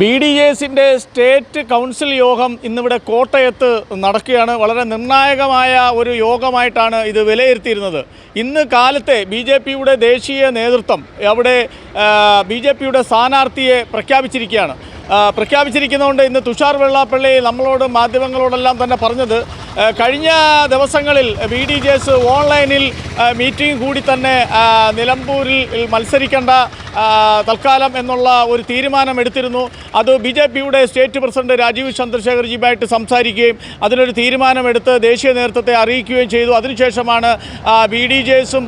B D എസിന്റെ state council യോഗം ഇന്നിവിടെ കോട്ടയത്ത് നടക്കുകയാണ്. വളരെ നിർണായകമായ ഒരു യോഗമായിട്ടാണ് ഇത് വിലയിരുത്തിയിരുന്നത്. ഇന്ന് കാലത്തെ ബി ജെ പിയുടെ ദേശീയ നേതൃത്വം അവിടെ ബി ജെ പിയുടെ സ്ഥാനാർത്ഥിയെ പ്രഖ്യാപിച്ചിരിക്കുകയാണ്. പ്രഖ്യാപിച്ചിരിക്കുന്നതുകൊണ്ട് ഇന്ന് തുഷാർ വെള്ളാപ്പള്ളി നമ്മളോട് മാധ്യമങ്ങളോടെല്ലാം തന്നെ പറഞ്ഞത് കഴിഞ്ഞ ദിവസങ്ങളിൽ ബി ഡി ജേസ് ഓൺലൈനിൽ മീറ്റിംഗ് കൂടി തന്നെ നിലമ്പൂരിൽ മത്സരിക്കേണ്ട തൽക്കാലം എന്നുള്ള ഒരു തീരുമാനം എടുത്തിരുന്നു. അത് ബി ജെ പിയുടെ സ്റ്റേറ്റ് പ്രസിഡന്റ് രാജീവ് ചന്ദ്രശേഖർജിയുമായിട്ട് സംസാരിക്കുകയും അതിനൊരു തീരുമാനമെടുത്ത് ദേശീയ നേതൃത്വത്തെ അറിയിക്കുകയും ചെയ്തു. അതിനുശേഷമാണ് ബി ഡി ജേസും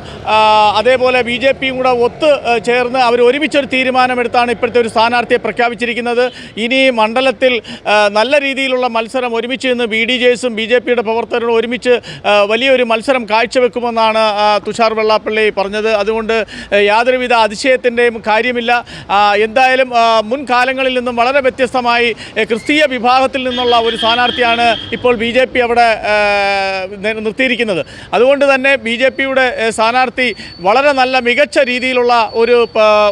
അതേപോലെ ബി ജെ പിയും കൂടെ ഒത്ത് ചേർന്ന് അവർ ഒരുമിച്ചൊരു തീരുമാനമെടുത്താണ് ഇപ്പോഴത്തെ ഒരു സ്ഥാനാർത്ഥിയെ പ്രഖ്യാപിച്ചിരിക്കുന്നത്. ഇനി മണ്ഡലത്തിൽ നല്ല രീതിയിലുള്ള മത്സരം ഒരുമിച്ച് നിന്ന് ബി ഡി ജെസും ബി ജെ പിയുടെ പ്രവർത്തകരും ഒരുമിച്ച് വലിയൊരു മത്സരം കാഴ്ചവെക്കുമെന്നാണ് തുഷാർ വെള്ളാപ്പള്ളി പറഞ്ഞത്. അതുകൊണ്ട് യാതൊരുവിധ അതിശയത്തിന്റെയും കാര്യമില്ല. എന്തായാലും മുൻകാലങ്ങളിൽ നിന്നും വളരെ വ്യത്യസ്തമായി ക്രിസ്തീയ വിഭാഗത്തിൽ നിന്നുള്ള ഒരു സ്ഥാനാർത്ഥിയാണ് ഇപ്പോൾ ബി ജെ പി അവിടെ നിർത്തിയിരിക്കുന്നത്. അതുകൊണ്ട് തന്നെ ബി ജെ പിയുടെ സ്ഥാനാർത്ഥി വളരെ നല്ല മികച്ച രീതിയിലുള്ള ഒരു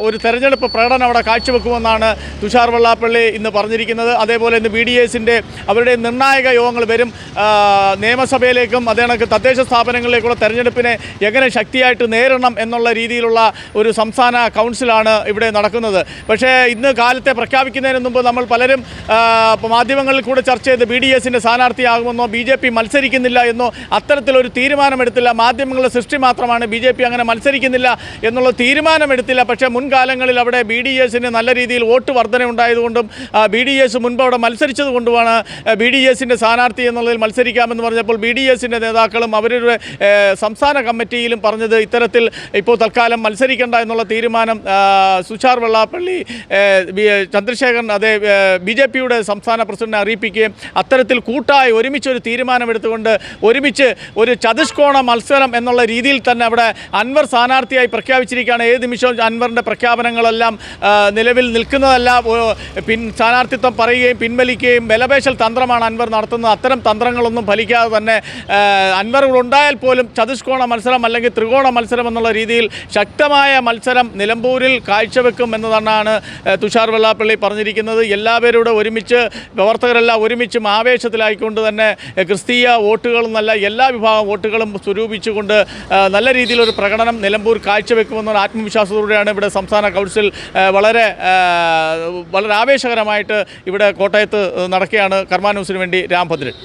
ഒരു തെരഞ്ഞെടുപ്പ് പ്രകടനം അവിടെ കാഴ്ചവെക്കുമെന്നാണ് തുഷാർ വെള്ളാപ്പള്ളി ഇന്ന് പറഞ്ഞിരിക്കുന്നത്. അതേപോലെ ഇന്ന് ബി ഡി എസിന്റെ അവരുടെ നിർണായക യോഗങ്ങൾ വരും. നിയമസഭയിലേക്കും അതേ കണക്ക് തദ്ദേശ സ്ഥാപനങ്ങളിലേക്കുള്ള തെരഞ്ഞെടുപ്പിനെ എങ്ങനെ ശക്തിയായിട്ട് നേരിടണം എന്നുള്ള രീതിയിലുള്ള ഒരു സംസ്ഥാന കൗൺസിലാണ് ഇവിടെ നടക്കുന്നത്. പക്ഷേ ഇന്ന് കാലത്തെ പ്രഖ്യാപിക്കുന്നതിന് മുമ്പ് നമ്മൾ പലരും മാധ്യമങ്ങളിൽ കൂടെ ചർച്ച ചെയ്ത് ബി ഡി എസിന്റെ സ്ഥാനാർത്ഥിയാകുമെന്നോ ബി ജെ പി മത്സരിക്കുന്നില്ല എന്നോ അത്തരത്തിലൊരു തീരുമാനമെടുത്തില്ല. മാധ്യമങ്ങളുടെ സൃഷ്ടി മാത്രമാണ് ബി ജെ പി അങ്ങനെ മത്സരിക്കുന്നില്ല എന്നുള്ള തീരുമാനമെടുത്തില്ല. പക്ഷേ മുൻകാലങ്ങളിൽ അവിടെ ബി ഡി എസിന് നല്ല രീതിയിൽ വോട്ട് വർധന ഉണ്ടായതുകൊണ്ടും ബി ഡി എസ് മുൻപ് അവിടെ മത്സരിച്ചത് കൊണ്ടുമാണ് ബി ഡി എസിന്റെ സ്ഥാനാർത്ഥി എന്നുള്ളതിൽ മത്സരിക്കാമെന്ന് പറഞ്ഞപ്പോൾ ബി ഡി എസിന്റെ നേതാക്കളും അവരുടെ സംസ്ഥാന കമ്മിറ്റിയിലും പറഞ്ഞത് ഇത്തരത്തിൽ ഇപ്പോൾ തൽക്കാലം മത്സരിക്കേണ്ട എന്നുള്ള തീരുമാനം സുഷാർ വെള്ളാപ്പള്ളി ചന്ദ്രശേഖരൻ അതേ ബി ജെ പിയുടെ സംസ്ഥാന പ്രസിഡന്റിനെ അറിയിപ്പിക്കുകയും അത്തരത്തിൽ കൂട്ടായി ഒരുമിച്ച് ഒരു തീരുമാനമെടുത്തുകൊണ്ട് ഒരുമിച്ച് ഒരു ചതുഷ്കോണ മത്സരം എന്നുള്ള രീതിയിൽ തന്നെ അവിടെ അൻവർ സ്ഥാനാർത്ഥിയായി പ്രഖ്യാപിച്ചിരിക്കുകയാണ്. ഏത് നിമിഷവും അൻവറിന്റെ പ്രഖ്യാപനങ്ങളെല്ലാം നിലവിൽ നിൽക്കുന്നതല്ല. പിൻ സ്ഥാനാർത്ഥിത്വം പറയുകയും പിൻവലിക്കുകയും ബലപേശൽ തന്ത്രമാണ് അൻവർ നടത്തുന്നത്. അത്തരം തന്ത്രങ്ങളൊന്നും ഫലിക്കാതെ തന്നെ അൻവറുകളുണ്ടായാൽ പോലും ചതുഷ്കോണ മത്സരം അല്ലെങ്കിൽ ത്രികോണ മത്സരം എന്നുള്ള രീതിയിൽ ശക്തമായ മത്സരം നിലമ്പൂരിൽ കാഴ്ചവെക്കും എന്ന് തന്നെയാണ് തുഷാർ വെള്ളാപ്പള്ളി പറഞ്ഞിരിക്കുന്നത്. എല്ലാവരോടും ഒരുമിച്ച് പ്രവർത്തകരെല്ലാം ഒരുമിച്ചും ആവേശത്തിലായിക്കൊണ്ട് തന്നെ ക്രിസ്തീയ വോട്ടുകളും നല്ല എല്ലാ വിഭാഗം വോട്ടുകളും സ്വരൂപിച്ചുകൊണ്ട് നല്ല രീതിയിലൊരു പ്രകടനം നിലമ്പൂർ കാഴ്ചവെക്കുമെന്നുള്ള ആത്മവിശ്വാസത്തോടെയാണ് ഇവിടെ സംസ്ഥാന കൗൺസിൽ വളരെ വളരെ ആവേശകരമായിട്ട് ഇവിടെ കോട്ടയത്ത് നടക്കുകയാണ് കർമാനൂസിന് വേണ്ടി രാംഭദ്രൻ